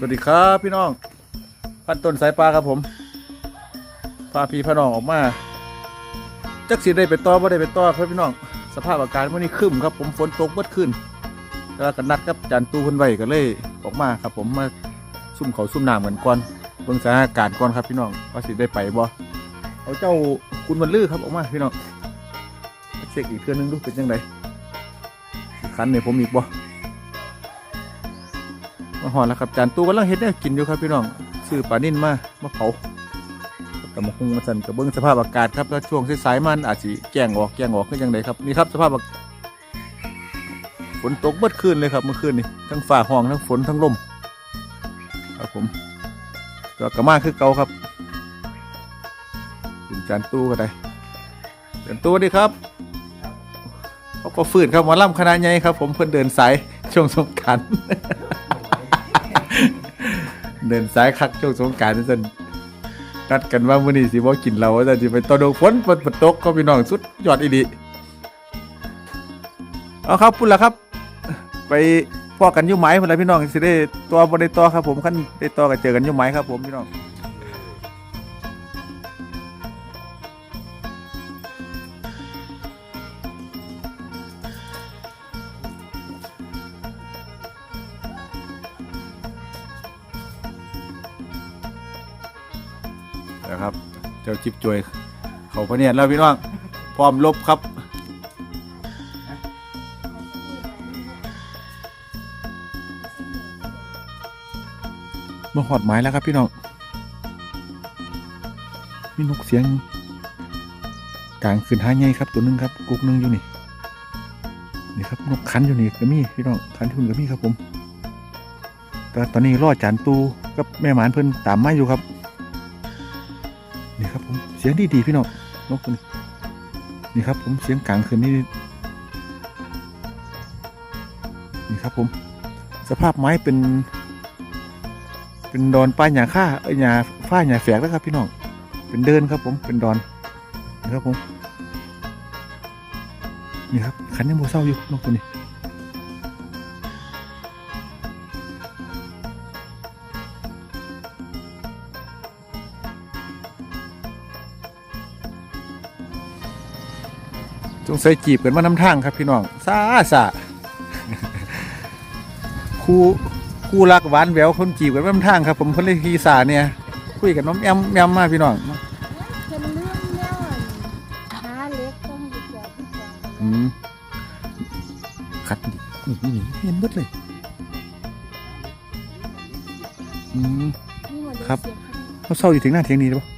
สวัสดีครับพี่น้องพันต้นสายปลาครับผมพาพี่พน้องออกมาจักสิได้ไปต่อบ่ได้ไปต่อครับพี่น้องสภาพอากาศวันนี้ครึ้มครับผมฝนตกเมื่อคืนแล้วก็นัดกับจานตู้คนไว้ก็เลยออกมาครับผมมาซุ่มเขาซุ่มน้ำกันก่อนเบิ่งสถานการณ์ก่อนครับพี่น้องว่าสิได้ไปบ่เอาเจ้าคุณวันลือครับออกมาพี่น้องเช็คอีกเทื่อนึงดูเป็นยังไงคันเนี่ยผมอีกบ่ มาหอดแล้วครับจานตู้กำลังเฮ็ดเนี่ยกินอยู่ครับพี่น้องซื้อปลานิ่นมามาเผากับมะฮุงมาสั่นกับเบิ้งสภาพอากาศครับแล้วช่วงสายๆมันอาจสิแกงออกแกงออกก็ยังไงครับนี่ครับสภาพอากฝนตกเบิดคืนเลยครับเมื่อคืนนี่ทั้งฝ่าห้องทั้งฝนทั้งลมครับผมก็กระมาคือเก่าครับถึงจานตู้ก็ได้จานตู้ดีครับเขาก็ฝืนครับหมาล่ำคณะใหญ่ครับ ผมเพิ่นเดินสายช่วงสงการ เดินสายคักช่วงสงกรารนั่นนัดกันว่ามื้อนี้สิบ่กินเราว่าจะสิไปตอดฝนฝนฝนตกก็พี่น้องสุดยอดอีดีเอาครับพุ่นละครับ ไปพอกันอยุ่ไหมพุ่นละพี่น้องสิได้ตัวบ่ได้ตัวครับผมขั้นได้ตัวก็เจอกันอยุ่ไหมครับผมพี่น้อง นะครับ เจ้าจิบจวย เขาพะเนียดแล้วพี่น้องพร้อมลบครับมาหอดไม้แล้วครับพี่น้องมีนกเสียงกลางคืนหาใหญ่ครับตัวหนึงครับกุกหนึงอยู่นี่นี่ครับนกขันอยู่นี่ก็มีพี่น้องขันที่คุณก็มีครับผมแต่ตอนนี้รอจานตูกับแม่หมานเพิ่นตามมาอยู่ครับ นี่ครับผมเสียงดีดีพี่น้องนกตัวนี้นี่ครับผมเสียงกลางคืนนี่นี่ครับผมสภาพไม้เป็น เป็นดอนป้ายหญ้าค่าเอ้ยหญ้าฝ้าหญ้าแฝกแล้วครับ พี่น้องเป็นเดินครับ ผมเป็นดอนนี่ครับผมนี่ครับขันยังโมเศร้าอยู่นกตัวนี้ จงใส่จีบกันมานำทางครับพี่น้องซาซาคู่คู่รักหวานแหววคนจีบกันมานำทางครับ ผมคนเลยพีสาเนี่ยคุยกันน้องแอมแอมมาพี่น้องเป็นเรื่องแน่นน้าเล็กต้องดีกว่าอืมขัดนี่นี่เห็นเบิดเลยอืมครับเขาเศร้าอยู่ถึงหน้าเทียงนี้หรือเปล่า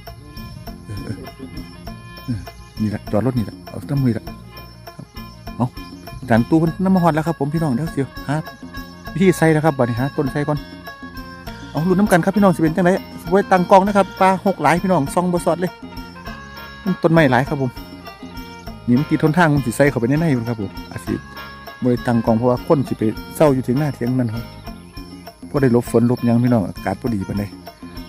นี่แหละจอดรถนี่แหละเอาตั้งมือละ เอาดันตู้เพิ่นน้ำมาหอดแล้วครับผมพี่น้องเดี๋ยวเสียวฮะวิธีใส่นะครับบัดนี้ฮะต้นใส่ก่อนเอาลุ้นน้ำกันครับพี่น้องสิเป็นจังไดไว้ตังกองนะครับปลาหกหลายพี่น้องซองบสอดเลยมันต้นไม้หลายครับผมนี่มันตีทนทางมันสิใส่เข้าไปในในมันครับผมอาจสิบริตังกองเพราะว่าคนสิไปเศร้าอยู่ถึงหน้าเทียงนั่นครับพอได้ลบฝนลบยังพี่น้องอากาศพอดีปานใด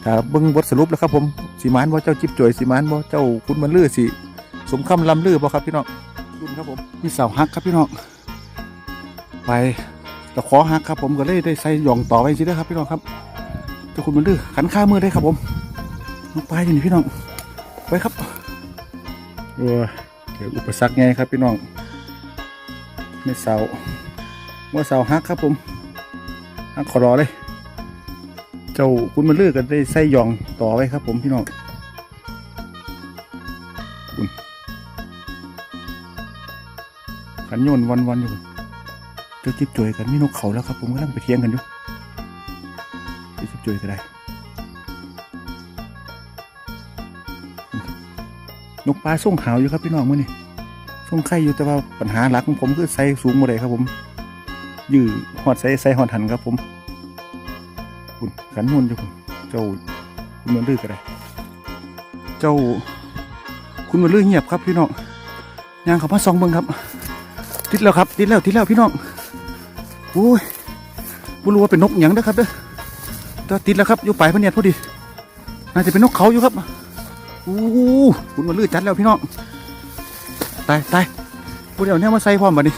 ถ้าเบิ่งบทสรุปแล้วครับผมสีมานบ่เจ้าจิบจ่อยสีมานบ่เจ้าคุณมันลือสิสมคำลำลือบ่ครับพี่น้อง รุ่นครับผมมีเสาฮักครับพี่น้องไปตะขอฮักครับผมก็เลยได้ใส่หย่องต่อไปสิเด้อครับพี่น้องครับเจ้าคุณมันลือขันข้ามือได้ครับผมลงไปอยู่นี่พี่น้องไปครับเออเดี๋ยวอุปสรรคไงครับพี่น้องไม่เสาว่าเสาฮักครับผมฮักขอรอเลย เจ้าคุณมันลือกันได้ไส้หยองต่อไว้ครับผมพี่น้อง ขันโยนวันวันๆอยู่เจ้าจิบจวยกันมีนกเขาแล้วครับ ผมกำลังไปเทียงกันอยู่เจ้าจิบจวยก็ได้ นกปลาส่งขาวอยู่ครับพี่น้องมื่อนี้ส่งไข่อยู่แต่ว่าปัญหาหลักของผมคือไซสูงหมดเลยครับผมยื้อหอดไซไซหอดหันครับผมคุณขันนวลอยู่คุณเจ้าคุณมันลือกันเลยเจ้า คุณมันลือเงียบครับพี่น้องยางเขามาซองเบิ้งครับ ติดแล้วครับ ติดแล้วติดแล้วพี่น้องโอ้ยไม่รู้ว่าเป็นนกหยังนะครับเด้อแต่ติดแล้วครับอยู่ปลายพเนียดพอดีน่าจะเป็นนกเขาอยู่ครับโอ้คุณมันลือจัดแล้วพี่น้องตายตายพูดเดี๋ยวเนี้มาใส่พร้อมบัดนี้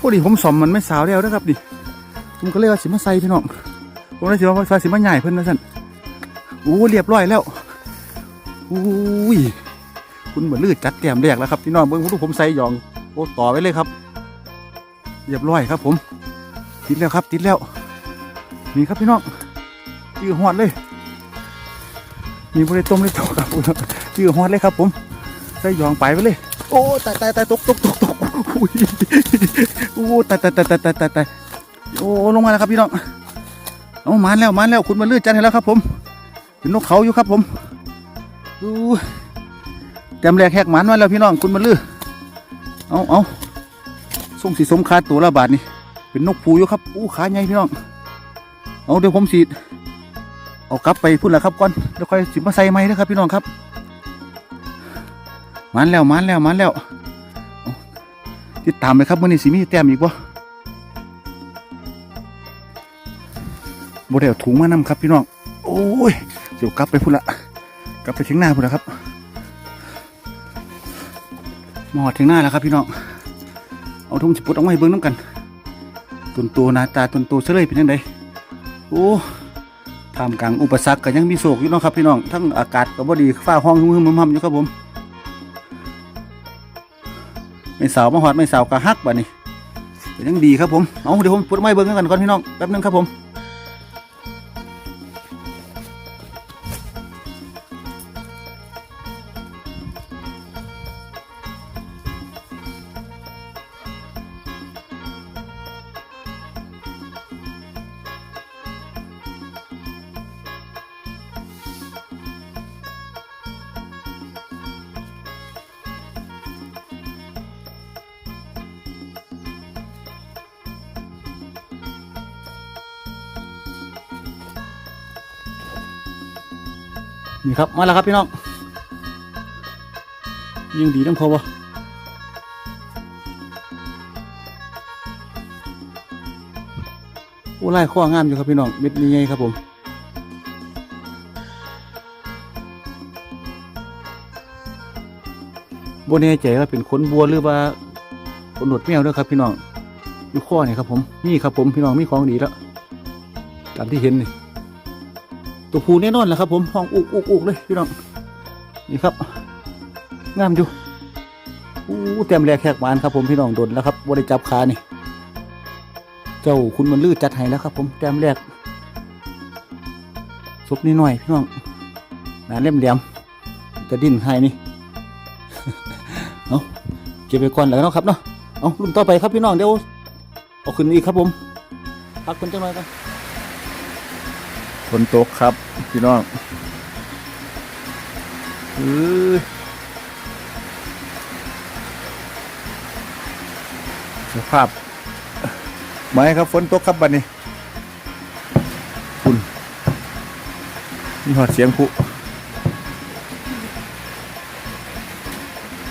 พอดีผมสอมมันไม่สาวแล้วนะครับดิผมก็เลยว่าสิมาใส่พี่น้องผมเลยสิว่าฟ้าสิมาใหญ่เพิ่นนะสั่นโอ้เรียบร้อยแล้วอุ้ยคุณเหมือนลืดจัดแก้มแรกแล้วครับพี่น้องเบิ้งลูผมใส่ยอง โอ้ต่อไว้เลยครับเรียบร้อยครับผม ติดแล้วครับติดแล้ว นี่ครับพี่น้องยือหอดเลยมีบริต้มเลยตกครับยือหอดเลยครับผมใส่ยองไปไปเลย โอ้ตายตายตายตกตกตกตกอุ้ยโอ้ตายตายตายตายตายตายตายโอ้ลงมาแล้วครับพี่น้องเอามานแล้วมานแล้วคุณมาเลื่อนจันให้แล้วครับ ผมเป็นนกเขาอยู่ครับผมดูแจมแรกแหกหมันมาแล้วพี่น้องคุณมาลื่อ เอาเอาส่งสีสมคาตัวละบาทนี่เป็นนกผูอยู่ครับอู้ขาใหญ่พี่น้องเอาเดี๋ยวผมสีเอากลับไปพุ่นแล้วครับก่อนแล้วค่อยสิมาใส่ไม้นะครับพี่น้องครับมันแล้วมันแล้วมันแล้วติดตามไปครับเมื่อนี้สิมีแต้มอีกบ่บ่ได้เอาถุงมานำครับพี่น้องโอ้ยเดี๋ยวกลับไปพุ่นละกลับไปถึงหน้าพุ่นละครับ มาหอดถึงหน้าแล้วครับพี่น้อง เอาทุ่งสิปุดออกมาให้เบิ้งน้ำกันตุนตัวนาตาตุนตัวเฉลยเป็นยังไงโอ้ท่ามกลางอุปสรรคก็ยังมีโศกอยู่เนาะครับพี่น้อง ทั้งอากาศก็บ่ดีฟ้าห้องหึมๆๆอยู่ครับผมไม่สาวมาหอดไม่สาวกะฮักบ่นี่เป็นยังดีครับผม เอาเดี๋ยวผมปุดไม้เบิ้งกันก่อนพี่น้องแป๊บนึงครับผม นี่ครับมาแล้วครับพี่น้องยิงดีน้ำเขาบ่โอ้ไล่ข้องามอยู่ครับพี่น้องเม็ดนี้ไงครับผมบนแน่ใจว่าเป็นขนบัวหรือว่าขนหนวดแมวด้วยครับพี่น้องอยู่ข้อนี่ครับผมนี่ครับผมพี่น้องมีของดีแล้วตามที่เห็นนี่ ตัวผูแน่นอนแหละครับ ผมห้องอุกอุกอุกเลยพี่น้องนี่ครับ งามอยู่อู้เต็มแรกแขกหวานครับผมพี่น้องโดนแล้วครับบริจับขานี่ เจ้าคุณมันลื้อจัดให้แล้วครับ ผมเต็มแรกซุปนิดหน่อยพี่น้องหนาเล่มเหลี่ยมจะดิ้นให้นี่เอาเก็บไปก่อนแล้วเนาะครับเนาะเอารุ่นต่อไปครับพี่น้องเดี๋ยวเอาขึ้นอีกครับผมพักคนจังหน่อยกัน ฝนตกครับ พี่น้องเออสภาพไม้ครับฝนตกครับบัดนี้คุณมีหอดเสียงผู้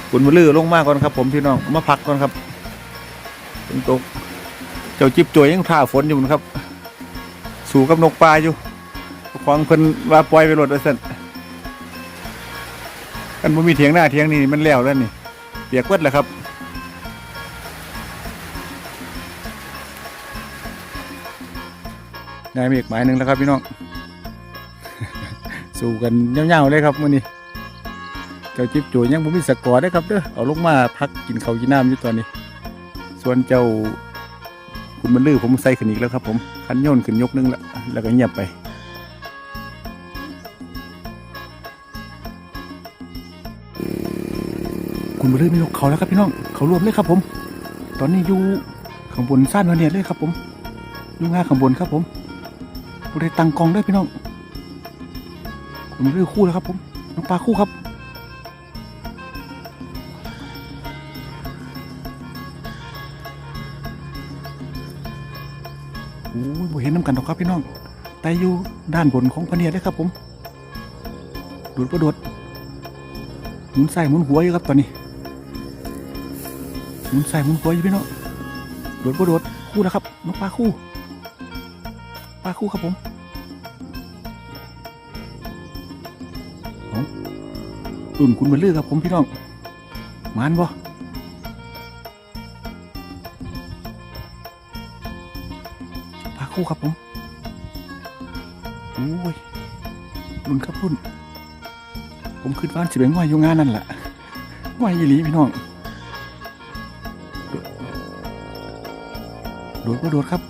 คุณมาลื้อลงมากก่อนครับ ผมพี่น้องมาพักก่อนครับฝนตก เจ้าจิบจวยยังท่าฝนอยู่นะครับ สู่กับนกปลาอยู่ ควางเพิ่นว่าปล่อยไปรถไว้สั่นกันบ่มีเถียงหน้าเถียงนี่มันแล้วแล้วนี่เปียกเบิดแล้วครับนายมีอีกหมายหนึ่งแล้วครับพี่น้อง สู้กันเงาๆเลยครับมื้อนี้เจ้าจิ๊บจุยยังบ่มีสกอร์ได้อครับเด้อเอาลงมาพักกินข้าวกินน้ำอยู่ตอนนี้ ส่วนเจ้าคุณมันลือผมใส่ขึ้นอีกแล้วครับผมคันโยนขึ้นยกนึงแล้วแล้วก็เงียบไป คุณมาเรื่อยมีนกเขาแล้วครับพี่น้องเขารวมเลยครับผม ตอนนี้อยู่ข้างบนซ่านวเนียดเลยครับผมอยู่ง่าข้างบนครับผมบริตังกองได้พี่น้องคุณมาเรื่อยคู่แล้วครับผมน้องปลาคู่ครับโอ้ยเห็นน้ำกันหรอกครับพี่น้องแต่อยู่ด้านบนของพเนียดเลยครับผมดูดประโดด หมุนใส่หมุนหัวอยู่ครับตอนนี้หมุนใส่หมุนหัวอยู่พี่น้องโดดบ่โดดคู่แล้วครับน้องปลาคู่ปลาคู่ครับผมเอาตุ่นคุณมาเลือกครับผมพี่น้องมานบ่ปลาคู่ครับผมโอ้ยรุ่นครับรุ่น ผมคิดว่าสิเป็นง่อยอยู่งานนั่นแหละง่อยอีหลีพี่น้องโดดก็โดดครับ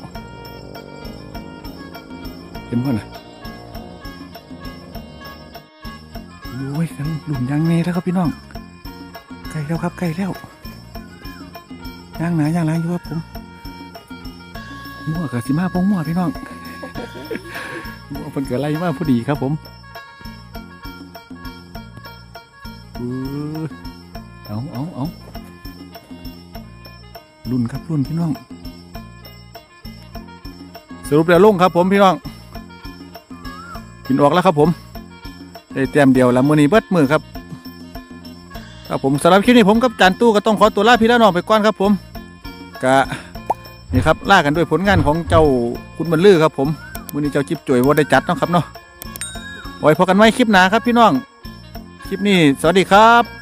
เห็นป่ะนะโอ้ยกันหลุมยางเนแล้วครับพี่น้องใกล้แล้วครับใกล้แล้วย่างหนาย่างหล้างอยู่ครับผมมั่วกับสิมาพงมั่วพี่น้องมั่วเป็นเกิดอะไรมาพอดีครับผม เออเอาเอาเอารุ่นครับรุ่นพี่น้อง สรุปแล้วลงครับผมพี่น้องกินออกแล้วครับผม ได้แต้มเดียวแล้วมือนี้เบิดมือครับ ครับผมสำหรับคลิปนี้ผมกับจานตู้ก็ต้องขอตัวลาพี่ละน้องไปก่อนครับผมกะนี่ครับล่ากันด้วยผลงานของเจ้าคุณบรรลือครับผมมือนี้เจ้าจิบจ่วยว่าได้จัดเนาะครับเนาะไว้พบกันไว้คลิปหน้าครับพี่น้อง คลิปนี้ สวัสดีครับ